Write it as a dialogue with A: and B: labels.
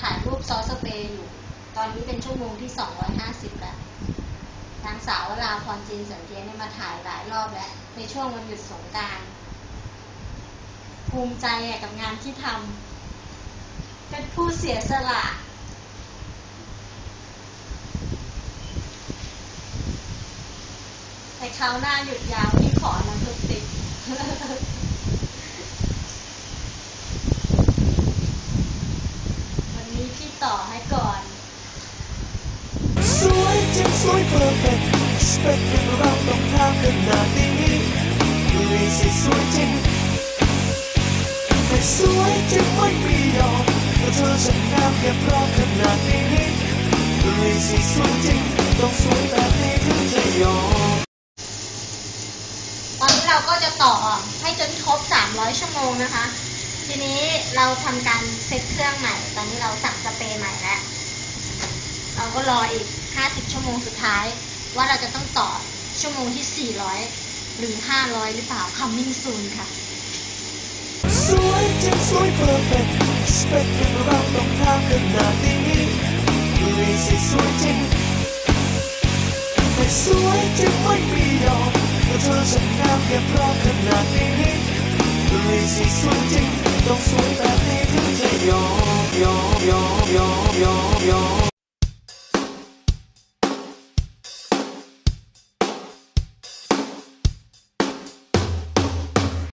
A: ถ่ายรูปซอสเปรย์อยู่ ตอนนี้เป็นชั่วโมงที่ 250 แล้ว นางสาววราพรจีนสันเทียเนี่ยมาถ่ายหลายรอบแล้ว ในช่วงวันหยุดสงการภูมิใจกับงานที่ทำเป็นผู้เสียสละแต่คราวหน้าหยุดยาวพี่ขอน้ำทุกติด วันนี้พี่ ต่อให้ก่อน
B: สวยจริงสวยเพอร์เฟกต์สเปคเป็นเราต้องทำขนาดนี้ดูสิสวยจริงแต่สวยจริงไม่มียอมแต่เธอฉันงามแค่เพราะขนาดนี้ดูสิสวยจริงต้องสวยแบบนี้ถึงจะยอม
A: ตอนนี้เราก็จะต่อให้จนครบ 300 ชั่วโมงนะคะ ทีนี้เราทำการเซตเครื่องใหม่ ตอนนี้เราสั่งสเปรย์ใหม่แล้ว เรา ก็รออีก 50 ชั่วโมงสุดท้าย ว่าเราจะต้องต่อชั่วโมงที่ 400 หรือ 500 หรือเปล่า coming soon ค่ะ
B: สวยจริงสวยเพอร์เฟกต์สเปคเป็นเราต้องทำขนาดนี้ดูสิสวยจริงแต่สวยจริงไม่มียอมแต่เธอฉันงามแค่เพราะขนาดนี้ดูสิสวยจริงต้องสวยแบบนี้ถึงจะยอมยอมยอมยอมยอมยอม